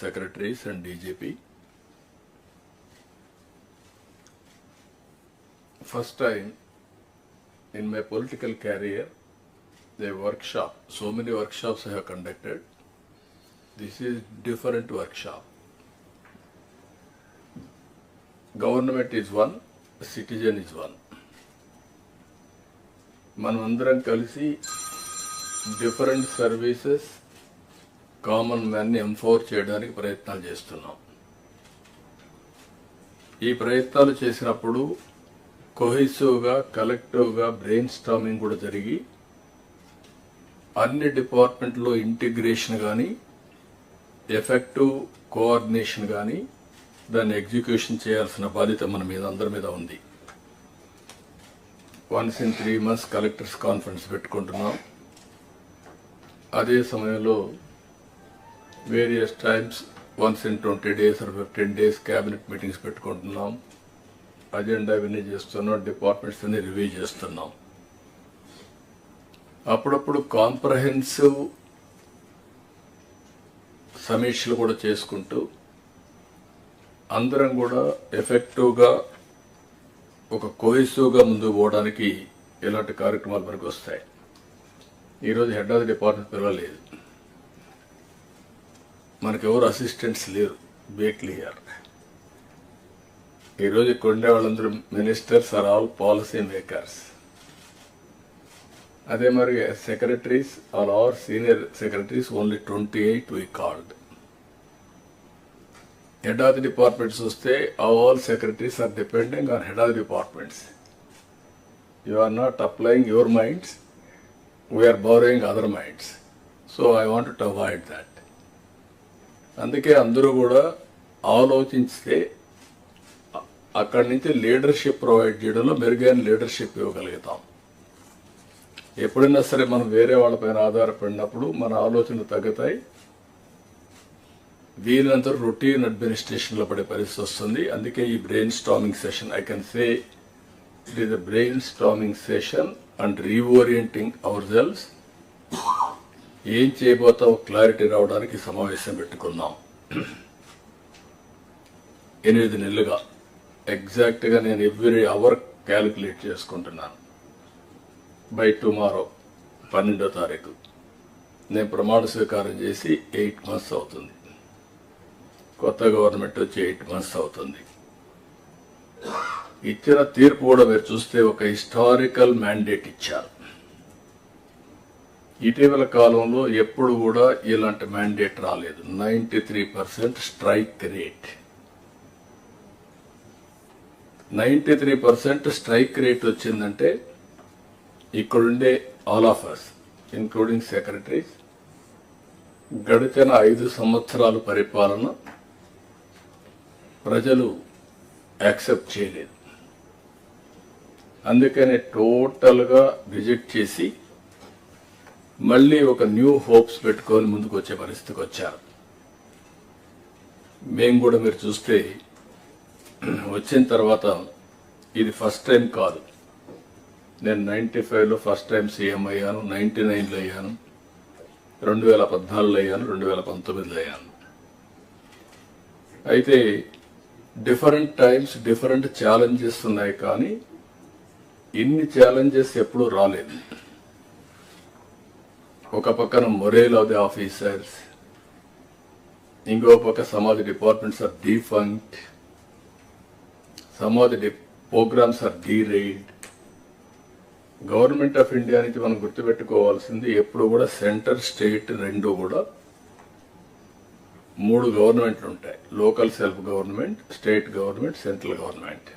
secretaries and DGP. First time in my political career, the workshop, so many workshops I have conducted. This is different workshop. Government is one, citizen is one. మనమందరం కలిసి different services common మ్యాన్ని empower చేయడానికి ప్రయత్నాలు చేస్తున్నాం. ఈ ప్రయత్నాలు చేసినప్పుడు కొహెసివ్గా కలెక్టివ్గా brain storming కూడా జరిగి అన్ని డిపార్ట్మెంట్లో ఇంటిగ్రేషన్ కానీ ఎఫెక్టివ్ కోఆర్డినేషన్ కానీ దాన్ని ఎగ్జిక్యూషన్ చేయాల్సిన బాధ్యత మన మీద అందరి మీద ఉంది. Once in three months collectors conference పెట్టుకుంటున్నాం. అదే సమయంలో various times once in twenty days or fifteen days cabinet meetings పెట్టుకుంటున్నాం. అజెండా ఇవన్నీ చేస్తున్నాం డిపార్ట్మెంట్స్ అన్ని రివ్యూ చేస్తున్నాం. అప్పుడప్పుడు కాంప్రహెన్సివ్ సమీక్షలు కూడా చేసుకుంటూ అందరం కూడా ఎఫెక్టివ్గా ఒక కోహిసివ్గా ముందుకు పోవడానికి ఇలాంటి కార్యక్రమాలు మనకు వస్తాయి. ఈరోజు హెడ్ ఆఫ్ ది డిపార్ట్మెంట్ పిలవలేదు. మనకు ఎవరు అసిస్టెంట్స్ లేరు. బే క్లియర్ ఈరోజు ఇక్కడ ఉండే వాళ్ళందరూ ministers are all policy makers అదే మరి secretaries all are senior secretaries only twenty eight we called head of the departments వస్తే all secretaries are depending on head of the departments you are not applying your minds we are boring other minds so I want to avoid that అందుకే అందరూ కూడా ఆలోచిస్తే అక్కడి నుంచి leadership provide చేయడంలో మెరుగైన leadership ఇవ్వగలుగుతాం. ఎప్పుడైనా సరే మనం వేరే వాళ్ళపైన ఆధారపడినప్పుడు మన ఆలోచనలు తగ్గుతాయి. వీలంత రొటీన్ అడ్మినిస్ట్రేషన్లో పడే పరిస్థితి వస్తుంది. అందుకే ఈ brain storming session I can say it is a brain storming session and reorienting our cells ఏం చేయబోతావు? క్లారిటీ రావడానికి సమావేశం పెట్టుకున్నాం ఎనిమిది నెలలుగా. ఎగ్జాక్ట్గా నేను ఎవ్రీ అవర్ క్యాలిక్యులేట్ చేసుకుంటున్నాను. బై టుమారో పన్నెండో తారీఖు. నేను ప్రమాణ స్వీకారం చేసి ఎయిట్ మంత్స్ అవుతుంది. కొత్త గవర్నమెంట్ వచ్చి ఎయిట్ మంత్స్ అవుతుంది. ఇచ్చిన తీర్పు కూడా మీరు చూస్తే ఒక హిస్టారికల్ మ్యాండేట్ ఇచ్చారు. ఇటీవల కాలంలో ఎప్పుడు కూడా ఇలాంటి మ్యాండేట్ రాలేదు. Ninety three percent strike rate ninety three percent strike rate వచ్చిందంటే ఇక్కడుండే ఆల్ ఆఫ్ ఇన్క్లూడింగ్ సెక్రటరీస్ గడిచిన ఐదు సంవత్సరాల పరిపాలన ప్రజలు యాక్సెప్ట్ చేయలేదు. అందుకని టోటల్గా రిజెక్ట్ చేసి మళ్ళీ ఒక న్యూ హోప్స్ పెట్టుకొని ముందుకు వచ్చే పరిస్థితికి వచ్చారు. మేము కూడా మీరు చూస్తే వచ్చిన తర్వాత ఇది ఫస్ట్ టైం కాదు. నేను నైంటీ ఫైవ్లో ఫస్ట్ టైం సీఎం అయ్యాను నైంటీ నైన్లో అయ్యాను రెండు వేల పద్నాలుగులో అయ్యాను రెండు వేల పంతొమ్మిదిలో అయ్యాను. అయితే డిఫరెంట్ టైమ్స్ డిఫరెంట్ ఛాలెంజెస్ ఉన్నాయి కానీ ఇన్ని ఛాలెంజెస్ ఎప్పుడూ రాలేదు. ఒక పక్కన మొరేల్ ఆఫ్ ది ఆఫీసర్స్ ఇంకో పక్క some of departments are defunct some of the programs are derived government of India నుంచి మనం గుర్తుపెట్టుకోవాల్సింది ఎప్పుడు కూడా సెంటర్ స్టేట్ రెండు కూడా మూడు గవర్నమెంట్లు ఉంటాయి. Local self government state government central government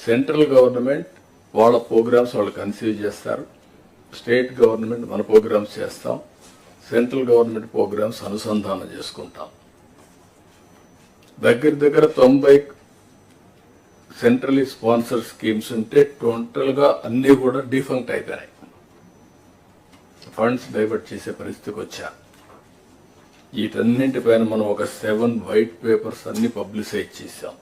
central government వాళ్ళ ప్రోగ్రామ్స్ వాళ్ళు కన్సీవ్ చేస్తారు. స్టేట్ గవర్నమెంట్ మన ప్రోగ్రామ్స్ చేస్తాం సెంట్రల్ గవర్నమెంట్ ప్రోగ్రామ్స్ అనుసంధానం చేసుకుంటాం. దగ్గర దగ్గర తొంభై సెంట్రలీ స్పాన్సర్ స్కీమ్స్ ఉంటే టోటల్గా అన్నీ కూడా డిఫంక్ట్ అయిపోయినాయి. ఫండ్స్ డైవర్ట్ చేసే పరిస్థితికి వచ్చా వీటన్నింటిపైన మనం ఒక సెవెన్ వైట్ పేపర్స్ అన్ని పబ్లిసైజ్ చేశాం.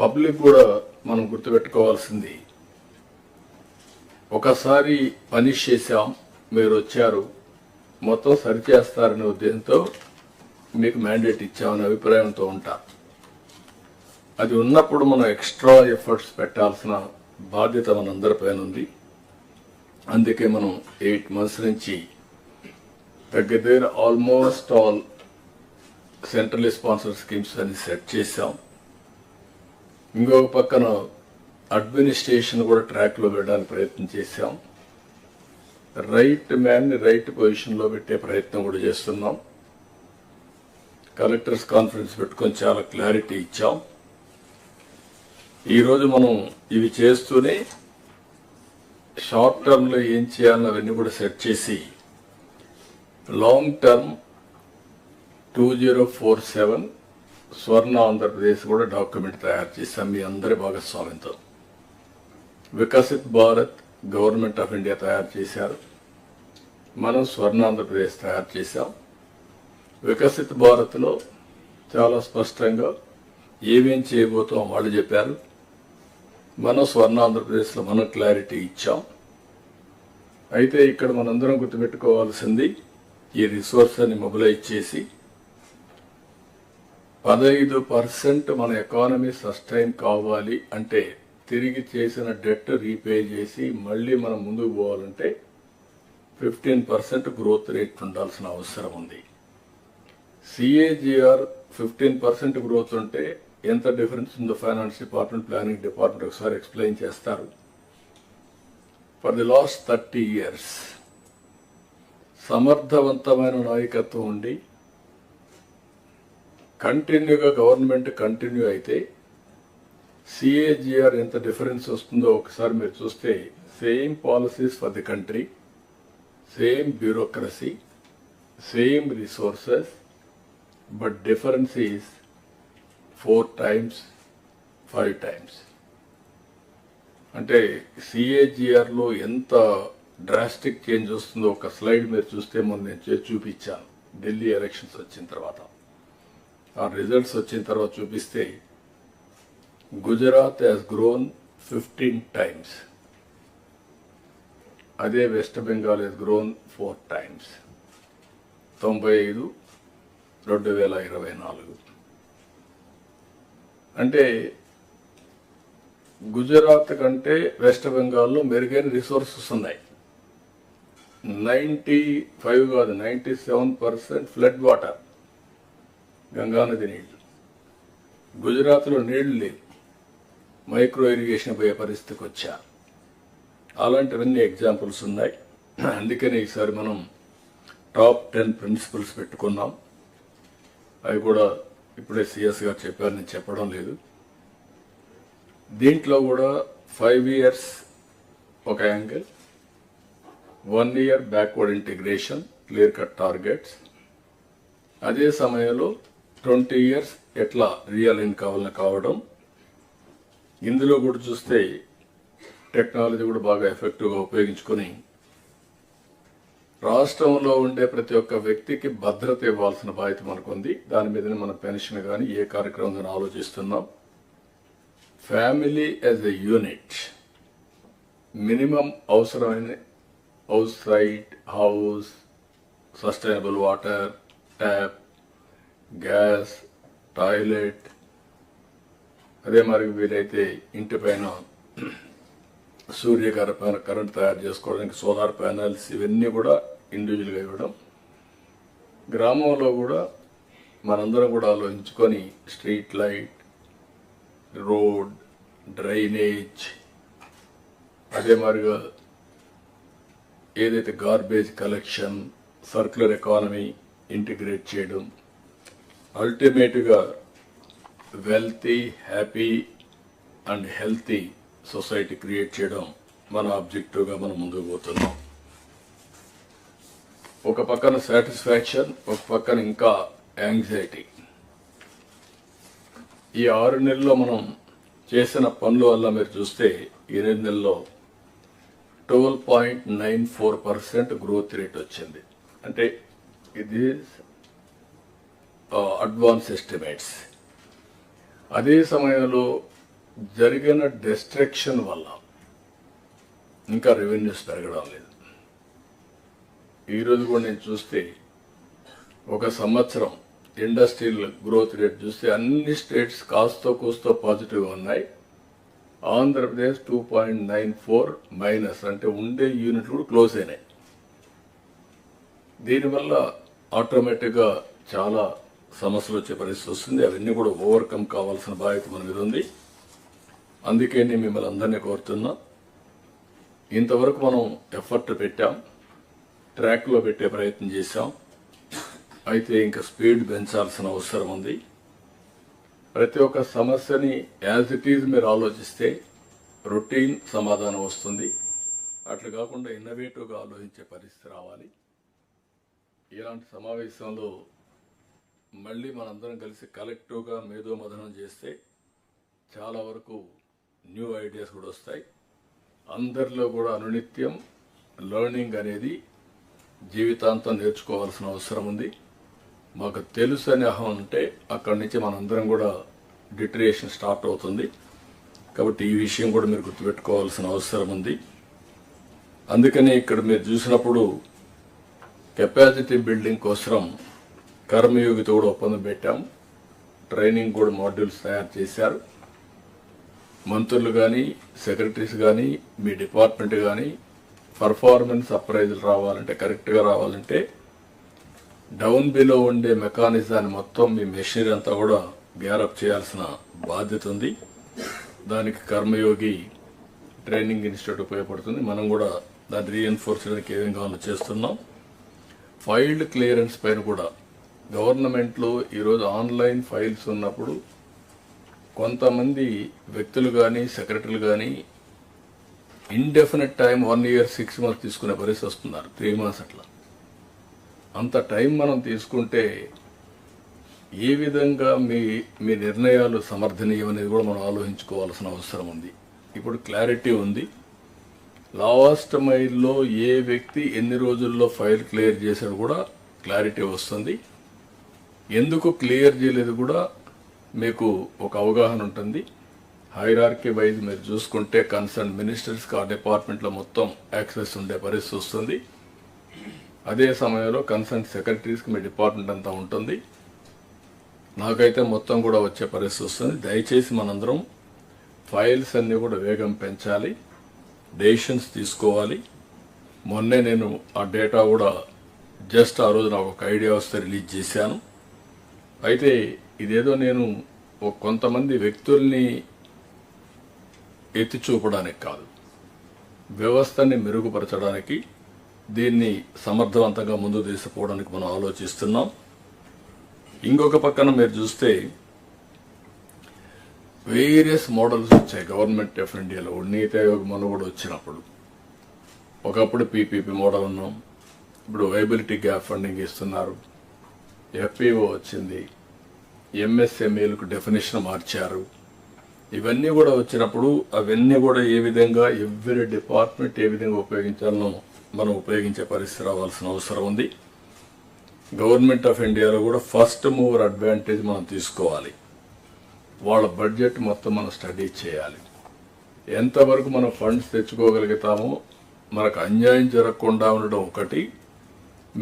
పబ్లిక్ కూడా మనం గుర్తుపెట్టుకోవాల్సింది ఒకసారి పనిష్ చేశాం మీరు వచ్చారు మొత్తం సరిచేస్తారనే ఉద్దేశంతో మీకు మ్యాండేట్ ఇచ్చామనే అభిప్రాయంతో ఉంటా. అది ఉన్నప్పుడు మనం ఎక్స్ట్రా ఎఫర్ట్స్ పెట్టాల్సిన బాధ్యత మనందరిపైన ఉంది. అందుకే మనం ఎయిట్ మంత్స్ నుంచి దగ్గర దగ్గర almost all central sponsor schemes అని సెట్ చేశాం. ఇంకొక పక్కన అడ్మినిస్ట్రేషన్ కూడా ట్రాక్లో పెట్టడానికి ప్రయత్నం చేశాం. రైట్ మ్యాన్ని రైట్ పొజిషన్లో పెట్టే ప్రయత్నం కూడా చేస్తున్నాం. కలెక్టర్స్ కాన్ఫరెన్స్ పెట్టుకొని చాలా క్లారిటీ ఇచ్చాం. ఈరోజు మనం ఇవి చేస్తూనే షార్ట్ టర్మ్లో ఏం చేయాలని అవన్నీ కూడా సెట్ చేసి long term two zero four seven Swarna Andhra Pradesh కూడా డాక్యుమెంట్ తయారు చేశాం. మీ అందరి భాగస్వామ్యంతో. Viksit Bharat government of India తయారు చేశారు. మనం స్వర్ణ ఆంధ్రప్రదేశ్ తయారు చేశాం. వికసిత్ భారత్లో చాలా స్పష్టంగా ఏమేం చేయబోతాం వాళ్ళు చెప్పారు. మనం స్వర్ణ ఆంధ్రప్రదేశ్లో మనం క్లారిటీ ఇచ్చాం. అయితే ఇక్కడ మనందరం గుర్తుపెట్టుకోవాల్సింది ఈ రిసోర్స్ అని మొబిలైజ్ చేసి పదహైదు పర్సెంట్ మన ఎకానమీ సస్టైన్ కావాలి అంటే తిరిగి చేసిన డెట్ రీపే చేసి మళ్ళీ మనం ముందుకు పోవాలంటే ఫిఫ్టీన్ పర్సెంట్ గ్రోత్ రేట్ ఉండాల్సిన అవసరం ఉంది. సిఏజిఆర్ ఫిఫ్టీన్ పర్సెంట్ గ్రోత్ ఉంటే ఎంత డిఫరెన్స్ ఉందో ఫైనాన్స్ డిపార్ట్మెంట్ ప్లానింగ్ డిపార్ట్మెంట్ ఒకసారి ఎక్స్ప్లెయిన్ చేస్తారు. For the last thirty years సమర్థవంతమైన నాయకత్వం ఉండి కంటిన్యూగా గవర్నమెంట్ కంటిన్యూ అయితే సిఏజిఆర్ ఎంత డిఫరెన్స్ వస్తుందో ఒకసారి మీరు చూస్తే same policies for the country same bureaucracy same resources but difference is four times five times అంటే సిఏజిఆర్లో ఎంత డ్రాస్టిక్ చేంజ్ వస్తుందో ఒక స్లైడ్ మీరు చూస్తే మొన్న నేను చూపించాను. ఢిల్లీ ఎలక్షన్స్ వచ్చిన తర్వాత. ఆ రిజల్ట్స్ వచ్చిన తర్వాత చూపిస్తే Gujarat has grown fifteen times అదే West Bengal has grown four times తొంభై ఐదు రెండు వేల ఇరవై నాలుగు. అంటే గుజరాత్ కంటే వెస్ట్ బెంగాల్లో మెరుగైన రిసోర్సెస్ ఉన్నాయి. నైంటీ ఫైవ్ కాదు ninety seven percent flood water గంగానది నీళ్ళు గుజరాత్లో నీళ్ళు లేవు. మైక్రో ఇరిగేషన్ పోయే పరిస్థితికి వచ్చా. అలాంటివన్నీ ఎగ్జాంపుల్స్ ఉన్నాయి. అందుకనే ఈసారి మనం టాప్ టెన్ ప్రిన్సిపల్స్ పెట్టుకున్నాం. అవి కూడా ఇప్పుడే సిఎస్ గారు చెప్పారు నేను చెప్పడం లేదు. దీంట్లో కూడా ఫైవ్ ఇయర్స్ ఒక angle one year backward integration clear cut targets. అదే సమయంలో ట్వంటీ ఇయర్స్ ఎట్లా రియల్ ఇన్ కావాలని కావడం ఇందులో కూడా చూస్తే టెక్నాలజీ కూడా బాగా ఎఫెక్టివ్గా ఉపయోగించుకొని రాష్ట్రంలో ఉండే ప్రతి ఒక్క వ్యక్తికి భద్రత ఇవ్వాల్సిన బాధ్యత మనకుంది. దాని మీదనే మన పెన్షన్ కానీ ఏ కార్యక్రమం కానీ ఆలోచిస్తున్నాం. Family as a unit. Minimum అవసరమైన house right house sustainable water tap gas toilet అదే మరి వీలైతే ఇంటి పైన సూర్యగార పైన కరెంట్ తయారు చేసుకోవడానికి సోలార్ ప్యానల్స్ ఇవన్నీ కూడా ఇండివిజువల్గా ఇవ్వడం. గ్రామంలో కూడా మనందరం కూడా ఆలోచించుకొని స్ట్రీట్ లైట్ రోడ్ డ్రైనేజ్ అదే మాదిరిగా ఏదైతే garbage collection circular economy integrate చేయడం అల్టిమేట్గా wealthy happy and healthy society create చేయడం మన ఆబ్జెక్టివ్గా మనం ముందుకు పోతున్నాం. ఒక పక్కన సాటిస్ఫాక్షన్ ఒక పక్కన ఇంకా యాంగ్జైటీ. ఈ ఆరు నెలల్లో మనం చేసిన పనుల వల్ల మీరు చూస్తే ఎనిమిది నెలల్లో twelve point nine four percent growth rate వచ్చింది. అంటే ఇది అడ్వాన్స్ ఎస్టిమేట్స్. అదే సమయంలో జరిగిన డిస్ట్రక్షన్ వల్ల ఇంకా రెవెన్యూస్ పెరగడం లేదు. ఈరోజు కూడా నేను చూస్తే ఒక సంవత్సరం ఇండస్ట్రియల్ గ్రోత్ రేట్ చూస్తే అన్ని స్టేట్స్ కాస్తో కూస్తో పాజిటివ్గా ఉన్నాయి. Andhra Pradesh two point nine four minus అంటే ఉండే యూనిట్లు కూడా క్లోజ్ అయినాయి. దీనివల్ల ఆటోమేటిక్గా చాలా సమస్యలు వచ్చే పరిస్థితి వస్తుంది. అవన్నీ కూడా ఓవర్కమ్ కావాల్సిన బాధ్యత మన మీద ఉంది. అందుకే నేను మిమ్మల్ని అందరినీ కోరుతున్నా ఇంతవరకు మనం ఎఫర్ట్ పెట్టాం ట్రాక్లో పెట్టే ప్రయత్నం చేశాం. అయితే ఇంకా స్పీడ్ పెంచాల్సిన అవసరం ఉంది. ప్రతి ఒక్క సమస్యని యాజ్ ఇట్ ఈజ్ మీరు ఆలోచిస్తే రొటీన్ సమాధానం వస్తుంది. అట్లా కాకుండా ఇన్నోవేటివ్గా ఆలోచించే పరిస్థితి రావాలి. ఇలాంటి సమావేశంలో మళ్ళీ మనందరం కలిసి కలెక్టివ్గా మేధో మదనం చేస్తే చాలా వరకు న్యూ ఐడియాస్ కూడా వస్తాయి. అందరిలో కూడా అనునిత్యం లెర్నింగ్ అనేది జీవితాంతం నేర్చుకోవాల్సిన అవసరం ఉంది. మాకు తెలుసు అనే అహం ఉంటే అక్కడి నుంచి మనందరం కూడా డిటరేషన్ స్టార్ట్ అవుతుంది. కాబట్టి ఈ విషయం కూడా మీరు గుర్తుపెట్టుకోవాల్సిన అవసరం ఉంది. అందుకని ఇక్కడ మీరు చూసినప్పుడు కెపాసిటీ బిల్డింగ్ కోసం కర్మయోగితో కూడా ఒప్పందం పెట్టాం. ట్రైనింగ్ కూడా మాడ్యూల్స్ తయారు చేశారు. మంత్రులు కానీ సెక్రటరీస్ కానీ మీ డిపార్ట్మెంట్ కానీ పర్ఫార్మెన్స్ అప్రైజులు రావాలంటే కరెక్ట్గా రావాలంటే డౌన్ బిలో ఉండే మెకానిజాన్ని మొత్తం మీ మెషినరీ అంతా కూడా గ్యారప్ చేయాల్సిన బాధ్యత ఉంది. దానికి కర్మయోగి ట్రైనింగ్ ఇన్స్టిట్యూట్ ఉపయోగపడుతుంది. మనం కూడా దాన్ని రీఎన్ఫోర్స్ చేయడానికి ఏ కావాలో చేస్తున్నాం. ఫైల్డ్ క్లియరెన్స్ పైన కూడా గవర్నమెంట్లో ఈరోజు ఆన్లైన్ ఫైల్స్ ఉన్నప్పుడు కొంతమంది వ్యక్తులు కానీ సెక్రటరీలు కానీ indefinite time one year six months తీసుకునే పరిస్థితి వస్తున్నారు త్రీ మంత్స్ అట్లా. అంత టైం మనం తీసుకుంటే ఏ విధంగా మీ మీ నిర్ణయాలు సమర్థనీయం అనేది కూడా మనం ఆలోచించుకోవాల్సిన అవసరం ఉంది. ఇప్పుడు క్లారిటీ ఉంది. లాస్ట్ మైల్లో ఏ వ్యక్తి ఎన్ని రోజుల్లో ఫైల్ క్లియర్ చేశాడు కూడా క్లారిటీ వస్తుంది. ఎందుకు క్లియర్ చేయలేదు కూడా మీకు ఒక అవగాహన ఉంటుంది. హైరార్కీ వైజ్ మీరు చూసుకుంటే కన్సర్న్ మినిస్టర్స్కి ఆ డిపార్ట్మెంట్లో మొత్తం యాక్సెస్ ఉండే పరిస్థితి వస్తుంది. అదే సమయంలో కన్సర్న్ సెక్రటరీస్కి మీ డిపార్ట్మెంట్ అంతా ఉంటుంది. నాకైతే మొత్తం కూడా వచ్చే పరిస్థితి వస్తుంది. దయచేసి మనందరం ఫైల్స్ అన్నీ కూడా వేగం పెంచాలి. డెసిషన్స్ తీసుకోవాలి. మొన్నే నేను ఆ డేటా కూడా జస్ట్ ఆ రోజు నాకు ఒక ఐడియా వస్తే రిలీజ్ చేశాను. అయితే ఇదేదో నేను కొంతమంది వ్యక్తుల్ని ఎత్తి చూపడానికి కాదు. వ్యవస్థని మెరుగుపరచడానికి దీన్ని సమర్థవంతంగా ముందు తీసుకుపోవడానికి మనం ఆలోచిస్తున్నాం. ఇంకొక పక్కన మీరు చూస్తే వేరియస్ మోడల్స్ వచ్చాయి గవర్నమెంట్ ఆఫ్ ఇండియాలో. నీతి ఆయోగ్ మనం కూడా వచ్చినప్పుడు. ఒకప్పుడు పీపీపీ మోడల్ ఉన్నాం ఇప్పుడు వైబిలిటీ గ్యాప్ ఫండింగ్ ఇస్తున్నారు. ఎఫ్పిఓ వచ్చింది. ఎంఎస్ఎంఈలకు డెఫినేషన్ మార్చారు. ఇవన్నీ కూడా వచ్చినప్పుడు అవన్నీ కూడా ఏ విధంగా ఎవ్రీ డిపార్ట్మెంట్ ఏ విధంగా ఉపయోగించాలనో మనం ఉపయోగించే పరిస్థితి రావాల్సిన అవసరం ఉంది. గవర్నమెంట్ ఆఫ్ ఇండియాలో కూడా ఫస్ట్ మూవర్ అడ్వాంటేజ్ మనం తీసుకోవాలి. వాళ్ళ బడ్జెట్ మొత్తం మనం స్టడీ చేయాలి. ఎంతవరకు మనం ఫండ్స్ తెచ్చుకోగలుగుతామో మనకు అన్యాయం జరగకుండా ఉండడం ఒకటి.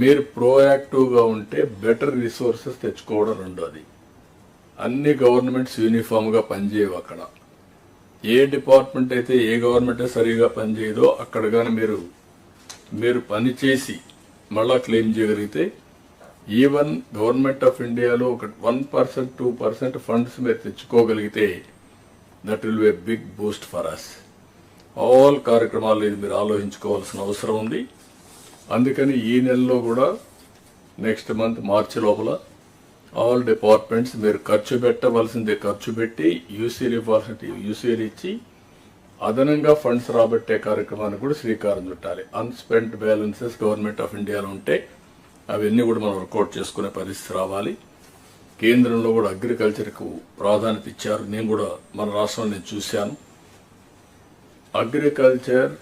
మీరు ప్రోయాక్టివ్గా ఉంటే బెటర్ రిసోర్సెస్ తెచ్చుకోవడం రెండోది. అన్ని గవర్నమెంట్స్ యూనిఫామ్గా పనిచేయవు అక్కడ. ఏ డిపార్ట్మెంట్ అయితే ఏ గవర్నమెంట్ సరిగా పనిచేయదో అక్కడ కానీ మీరు మీరు పనిచేసి మళ్ళా క్లెయిమ్ చేయగలిగితే ఈవెన్ గవర్నమెంట్ ఆఫ్ ఇండియాలో ఒక one percent two percent funds మీరు తెచ్చుకోగలిగితే that will be a big boost for us all కార్యక్రమాలు ఇది మీరు ఆలోచించుకోవాల్సిన అవసరం ఉంది. అందుకని ఈ నెలలో కూడా నెక్స్ట్ మంత్ మార్చి లోపల ఆల్ డిపార్ట్మెంట్స్ మీరు ఖర్చు పెట్టవలసిందే ఖర్చు పెట్టి యూసీఎల్ ఇవ్వాల్సింది యూసీఎల్ ఇచ్చి అదనంగా ఫండ్స్ రాబట్టే కార్యక్రమాన్ని కూడా శ్రీకారం చుట్టాలి. అన్స్పెంట్ బ్యాలెన్సెస్ గవర్నమెంట్ ఆఫ్ ఇండియాలో ఉంటే అవన్నీ కూడా మనం వర్కౌట్ చేసుకునే పరిస్థితి రావాలి. కేంద్రంలో కూడా అగ్రికల్చర్కు ప్రాధాన్యత ఇచ్చారు. నేను కూడా మన రాష్ట్రంలో నేను చూశాను. అగ్రికల్చర్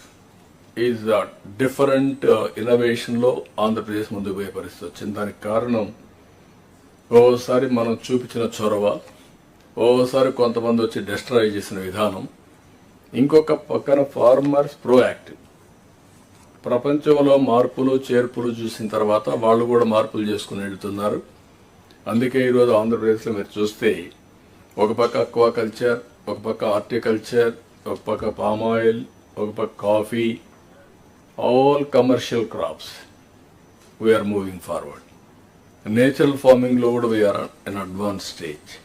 ఈజ్ డిఫరెంట్ ఇన్నోవేషన్లో ఆంధ్రప్రదేశ్ ముందుకు పోయే పరిస్థితి వచ్చింది. దానికి కారణం ఓసారి మనం చూపించిన చొరవ ఓసారి కొంతమంది వచ్చి డిస్ట్రాయ్ చేసిన విధానం ఇంకొక పక్కన ఫార్మర్స్ ప్రోయాక్టివ్ ప్రపంచంలో మార్పులు చేర్పులు చూసిన తర్వాత వాళ్ళు కూడా మార్పులు చేసుకుని వెళ్తున్నారు. అందుకే ఈరోజు ఆంధ్రప్రదేశ్లో మీరు చూస్తే ఒక పక్క అక్వాకల్చర్ ఒక పక్క హార్టికల్చర్ ఒక పక్క పామ్ ఆయిల్ ఒక పక్క coffee all commercial crops, we are moving forward. In natural farming load, we are at an advanced stage.